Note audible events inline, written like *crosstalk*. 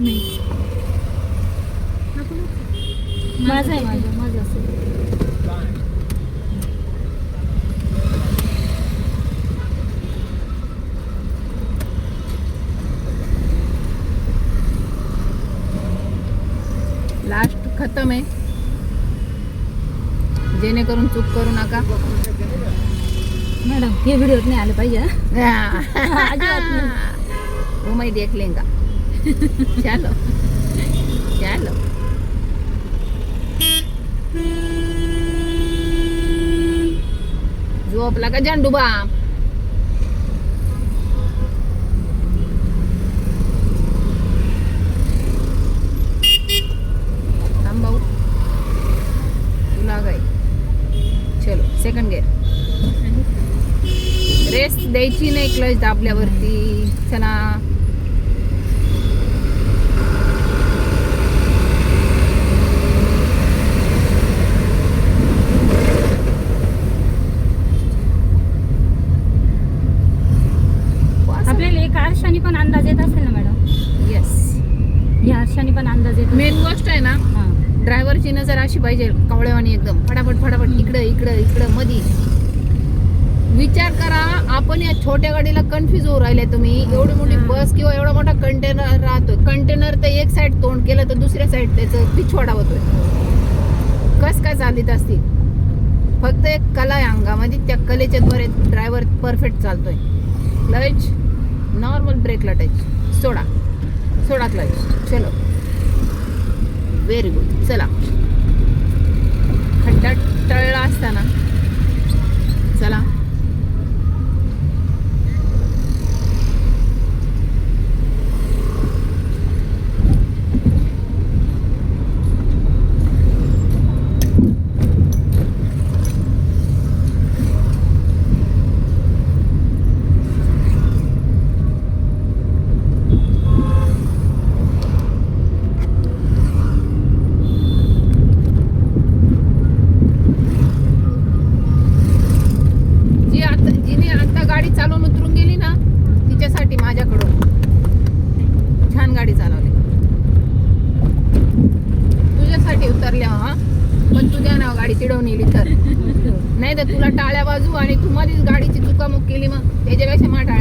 नाही माझं आहे माझं माझं असेल लास्ट खतम आहे. जेणेकरून चूक करू नका. मॅडम हे व्हिडिओत नाही आले पाहिजे. हा? वो मैं देख लेंगा *laughs* चलो चलो झोपला का झंडूबा? थांब तुला चलो सेकंड गेअर रेस्ट द्यायची नाही क्लच दाबल्यावरती. चला आपल्याला एका आरशाने पण अंदाज येत असेल ना मॅडम येस या आरशाने पण अंदाज येत मेन गोष्ट आहे ना हा ड्रायव्हरची नजर अशी पाहिजे कावळेवाणी एकदम. फटाफट फटाफट इकडं इकडं इकडं मधी विचार करा आपण या छोट्या गाडीला कन्फ्युज होऊ राहिले तुम्ही. एवढी मोठी. बस किंवा एवढा मोठा कंटेनर राहतोय. कंटेनर तर एक साईड तोंड केलं तर दुसऱ्या साईड त्याचं पिछवाडा होतोय कस काय चालित असतील फक्त एक कला आहे अंगामध्ये त्या कलेच्या द्वारे ड्रायव्हर परफेक्ट चालतोय. क्लच नॉर्मल ब्रेकला टच सोडा. सोडा क्लच चलो. Very good. चला. उतरल्या हा? पण तुझ्या नाव गाडी चिडवून नेली तर नाही तर तुला टाळ्या बाजू आणि तू मध्येच गाडीची चुकामुक केली मग. त्याच्यापेक्षा मा टाळ्या.